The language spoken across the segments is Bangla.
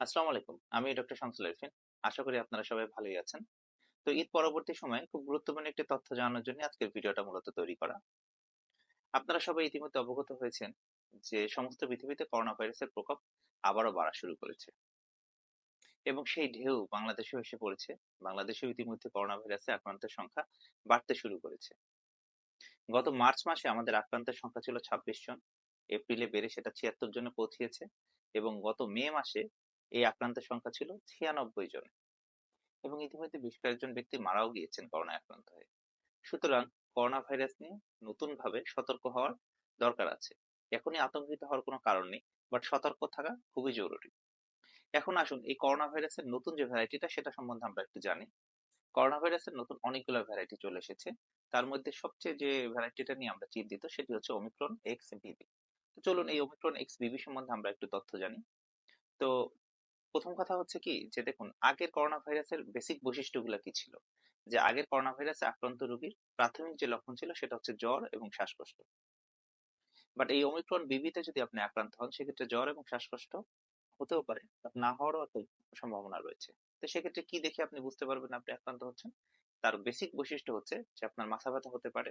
আসসালামু আলাইকুম। আমি ডক্টর শামসুল আরিফিন। আশা করি আপনারা সবাই ভালোই আছেন। তো ঈদ পরবর্তী সময়ে খুব গুরুত্বপূর্ণ একটি তথ্য জানানোর জন্য আজকের ভিডিওটা মূলত তৈরি করা। আপনারা সবাই ইতিমধ্যে অবগত হয়েছেন যে সমস্ত পৃথিবীতে করোনা ভাইরাসের প্রকোপ আবারও বাড়া শুরু করেছে। এবং সেই ঢেউ বাংলাদেশেও এসে পড়েছে। বাংলাদেশেও ইতিমধ্যে করোনা ভাইরাসে আক্রান্তের সংখ্যা বাড়তে শুরু করেছে। গত মার্চ মাসে আমাদের আক্রান্তের সংখ্যা ছিল ছাব্বিশ জন। এপ্রিলে বেড়ে সেটা ছিয়াত্তর জনে পৌঁছিয়েছে। এবং গত মে মাসে এই আক্রান্তের সংখ্যা ছিল ছিয়ানব্বই জন। এবং ইতিমধ্যে বেশ কয়েকজন ব্যক্তি মারাও গিয়েছেন করোনা আক্রান্ত হয়ে। সুতরাং করোনা ভাইরাস নিয়ে নতুন ভাবে সতর্ক হওয়ার দরকার আছে। এখনই আতঙ্কিত হওয়ার কোনো কারণ নেই, বাট সতর্ক থাকা খুবই জরুরি। এখন আসুন, এই করোনা ভাইরাসের নতুন যে ভ্যারাইটিটা সেটা সম্বন্ধে আমরা একটু জানি। করোনা ভাইরাসের নতুন অনেকগুলো ভ্যারাইটি চলে এসেছে। তার মধ্যে সবচেয়ে যে ভ্যারাইটিটা নিয়ে আমরা চিন্তিত, সেটি হচ্ছে অমিক্রন এক্স বিবি তো চলুন, এই অমিক্রন এক্স বিবি সম্বন্ধে আমরা একটু তথ্য জানি। তো প্রথম কথা হচ্ছে কি যে, দেখুন আগের করোনা ভাইরাসের বেসিক বৈশিষ্ট্যগুলো কি ছিল? যে, আগের করোনা ভাইরাসে আক্রান্ত রোগীর প্রাথমিক যে লক্ষণ ছিল সেটা হচ্ছে জ্বর এবং শ্বাসকষ্ট। বাট এই অমিক্রন বিবিতে যদি আপনি আক্রান্ত হন, সেক্ষেত্রে জ্বর এবং শ্বাসকষ্ট হতেও পারে না হওয়ারও একটা সম্ভাবনা রয়েছে। তো সেক্ষেত্রে কি দেখে আপনি বুঝতে পারবেন আপনি আক্রান্ত হচ্ছেন? তার বেসিক বৈশিষ্ট্য হচ্ছে যে, আপনার মাথা ব্যথা হতে পারে,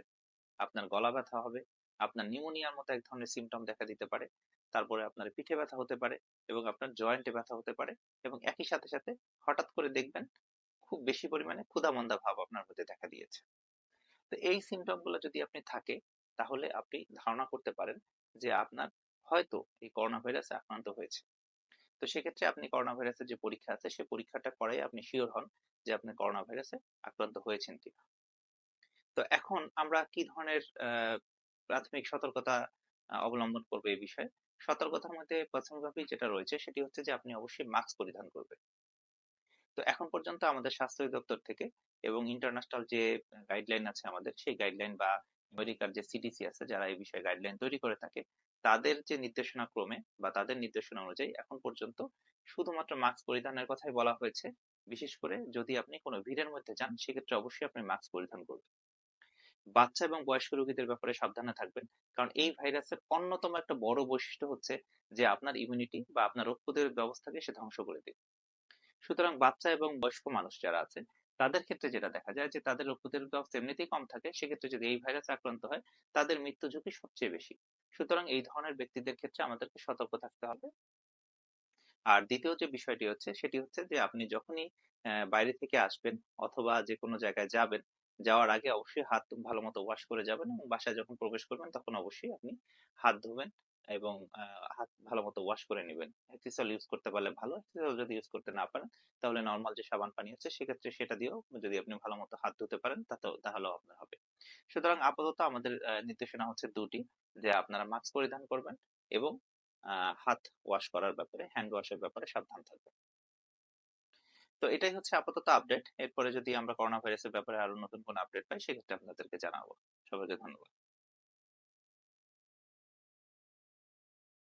আপনার গলা ব্যথা হবে আপনার নিউমোনিয়ার মতো এক ধরনের সিমটম দেখা দিতে পারে। তারপরে আপনার পিঠে ব্যথা হতে পারে এবং আপনার জয়েন্টে ব্যথা হতে পারে এবং একই সাথে সাথে হঠাৎ করে দেখবেন খুব বেশি পরিমাণে ক্ষুধামন্দা ভাব আপনার মধ্যে দেখা দিয়েছে। তো এই সিমটমগুলো যদি আপনি থাকে, তাহলে আপনি ধারণা করতে পারেন যে আপনার হয়তো এই করোনা ভাইরাসে আক্রান্ত হয়েছে। তো সেক্ষেত্রে আপনি করোনা ভাইরাসের যে পরীক্ষা আছে সেই পরীক্ষাটা করাই আপনি শিওর হন যে আপনি করোনা ভাইরাসে আক্রান্ত হয়েছেন কিনা। তো এখন আমরা কি ধরনের প্রাথমিক সতর্কতা অবলম্বন করব এই বিষয়ে। সতর্কতার মধ্যে প্রাথমিকভাবেই যেটা রয়েছে সেটি হচ্ছে যে আপনি অবশ্যই মাস্ক পরিধান করবেন। তো এখন পর্যন্ত আমাদের স্বাস্থ্য দপ্তর থেকে এবং ইন্টারন্যাশনাল যে গাইডলাইন আছে আমাদের, সেই গাইডলাইন বা আমেরিকার যে সিডিসি আছে যারা এই বিষয়ে গাইডলাইন তৈরি করে থাকে, তাদের যে নির্দেশনা ক্রমে বা তাদের নির্দেশনা অনুযায়ী এখন পর্যন্ত শুধুমাত্র মাস্ক পরিধানের কথাই বলা হয়েছে। বিশেষ করে যদি আপনি কোনো ভিড়ের মধ্যে যান, সেক্ষেত্রে অবশ্যই আপনি মাস্ক পরিধান করবেন। বাচ্চা এবং বয়স্ক রোগীদের ব্যাপারে সাবধানে থাকবেন। কারণ এই ভাইরাসের অন্যতম একটা বড় বৈশিষ্ট্য হচ্ছে যে আপনার ইমিউনিটি বা আপনার রোগ প্রতিরোধ ব্যবস্থাকে সে ধ্বংস করে দেবে সুতরাং বাচ্চা এবং বয়স্ক মানুষ যারা আছে তাদের ক্ষেত্রে যেটা দেখা যায় যে তাদের রোগ প্রতিরোধ ব্যবস্থা এমনিতেই কম থাকে, সেক্ষেত্রে যদি এই ভাইরাসে আক্রান্ত হয়, তাদের মৃত্যু ঝুঁকি সবচেয়ে বেশি। সুতরাং এই ধরনের ব্যক্তিদের ক্ষেত্রে আমাদেরকে সতর্ক থাকতে হবে। আর দ্বিতীয় যে বিষয়টি হচ্ছে, সেটি হচ্ছে যে আপনি যখনই বাইরে থেকে আসবেন অথবা যে কোনো জায়গায় যাবেন যাওয়ার আগে অবশ্যই হাত ভালো মতো ওয়াশ করে যাবেন এবং বাসায় যখন প্রবেশ করবেন তখন অবশ্যই আপনি হাত ধুবেন এবং হাত ভালো মতো ওয়াশ করে নেবেন। হেক্সিসল ইউজ করতে পারলে ভালো হেক্সিসল যদি ইউজ করতে না পারেন তাহলে নর্মাল যে সাবান পানি আছে সেক্ষেত্রে সেটা দিয়েও যদি আপনি ভালো মতো হাত ধুতে পারেন তাতেও, তাহলেও আপনার হবে। সুতরাং আপাতত আমাদের নির্দেশনা হচ্ছে দুটি, যে আপনারা মাস্ক পরিধান করবেন এবং হাত ওয়াশ করার ব্যাপারে হ্যান্ড ওয়াশের ব্যাপারে সাবধান থাকবেন। তো এটাই হচ্ছে আপাতত আপডেট এরপরে যদি আমরা করোনা ভাইরাসের ব্যাপারে আরও নতুন কোনো আপডেট পাই, সেক্ষেত্রে আপনাদেরকে জানাব। সবাইকে ধন্যবাদ।